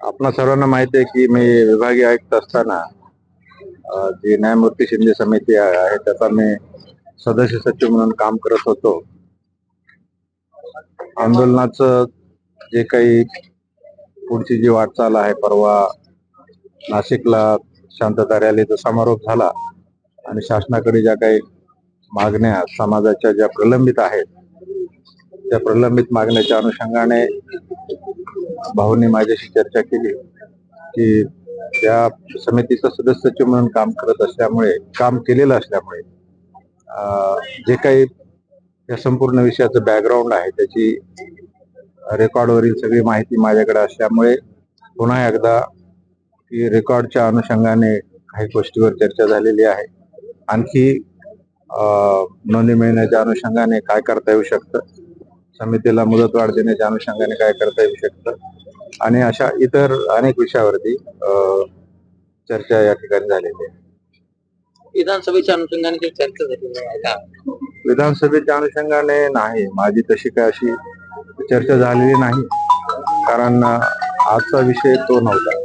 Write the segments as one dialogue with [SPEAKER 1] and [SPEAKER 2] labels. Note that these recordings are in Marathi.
[SPEAKER 1] आपणा सर्वांना माहिती आहे की मी विभागीय आयुक्त असताना जी न्यायमूर्ती शिंदे समिती आहे त्याचा मी सदस्य सचिव म्हणून काम करत होतो. आंदोलनाचं जे काही पुढची जी वाटचाल आहे परवा नाशिकला शांतता रॅलीचा समारोप झाला आणि शासनाकडे ज्या काही मागण्या समाजाच्या ज्या प्रलंबित आहेत त्या प्रलंबित मागण्याच्या अनुषंगाने भाऊंनी माझ्याशी चर्चा केली की त्या समितीचं सदस्य म्हणून काम करत असल्यामुळे काम केलेलं असल्यामुळे जे काही या संपूर्ण विषयाचं बॅकग्राऊंड आहे त्याची रेकॉर्डवरील सगळी माहिती माझ्याकडे असल्यामुळे पुन्हा एकदा की रेकॉर्डच्या अनुषंगाने काही गोष्टीवर चर्चा झालेली आहे. आणखी अं, नोंदी मिळण्याच्या अनुषंगाने काय करता येऊ शकतं? समितीला मुदतवाढ देण्याच्या अनुषंगाने काय करता येऊ शकतं? आणि अशा इतर अनेक विषयावरती चर्चा या ठिकाणी झालेली आहे.
[SPEAKER 2] विधानसभेच्या अनुषंगाने काही चर्चा झाली आहे का?
[SPEAKER 1] विधानसभेच्या अनुषंगाने नाही. माझी तशी काय अशी चर्चा झालेली नाही. कारण आजचा विषय तो नव्हता.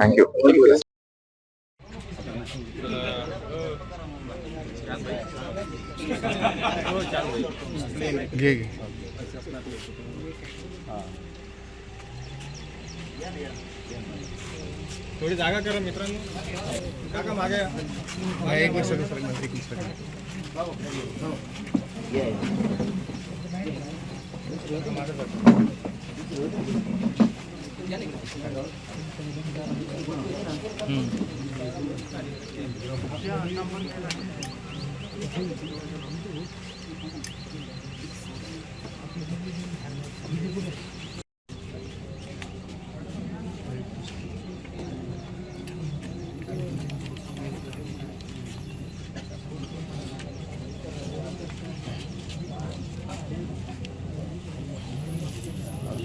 [SPEAKER 1] थँक्यू
[SPEAKER 3] घे घे.
[SPEAKER 4] थोडी जागा करा मित्रांनो. काका मागे या.
[SPEAKER 3] हा, एक मिनिट सर सर एक मिनिट सर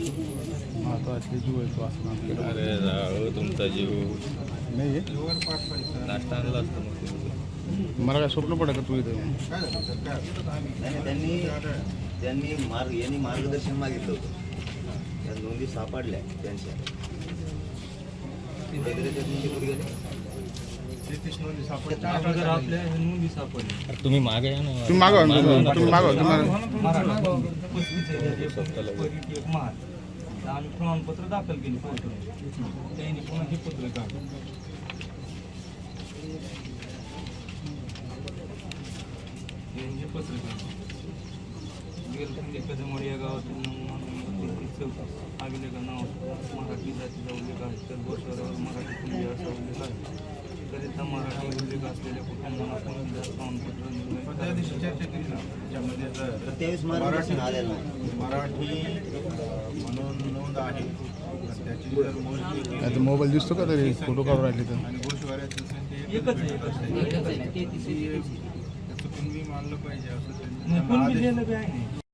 [SPEAKER 3] महत्वाचे जीव आहे तो असणार
[SPEAKER 4] अरे राव तुमचा जीव
[SPEAKER 3] नाही
[SPEAKER 4] नाश्ता आणला असतो मग तुम्ही.
[SPEAKER 3] मला काय स्वप्न पडत का तू इथे
[SPEAKER 5] नाही, त्यांनी त्यांनी मार्ग यांनी मार्गदर्शन मागितलं होतं त्या नोंदी सापडल्या त्यांच्या ते गेले, त्या नोंदी कुठे गेल्या?
[SPEAKER 4] तुम्ही मागे या ना
[SPEAKER 3] तुम्ही मागवा तुम्ही मागवा तुम्हाला
[SPEAKER 6] आम्ही प्रमाणपत्र दाखल केली त्यांनी पुन्हा हे पत्र काढलं हे हे या आगले का नाव मराठी जातीचा उल्लेख आहे तर गोष्टीवर मराठी असा उल्लेख आहे करिता मराठी उल्लेख असलेल्या कुटुंबांना
[SPEAKER 4] मराठी म्हणून नोंद आहे तर त्याची
[SPEAKER 3] मोबाईल दिसतो का तरी फोटो काढून राहिले तर
[SPEAKER 6] एकच आहे एकच आहे एकच आहे ना ते तिथे
[SPEAKER 4] त्याचं तुम्ही मानलं पाहिजे असं त्यांनी त्यांना
[SPEAKER 6] मी
[SPEAKER 4] आदेश-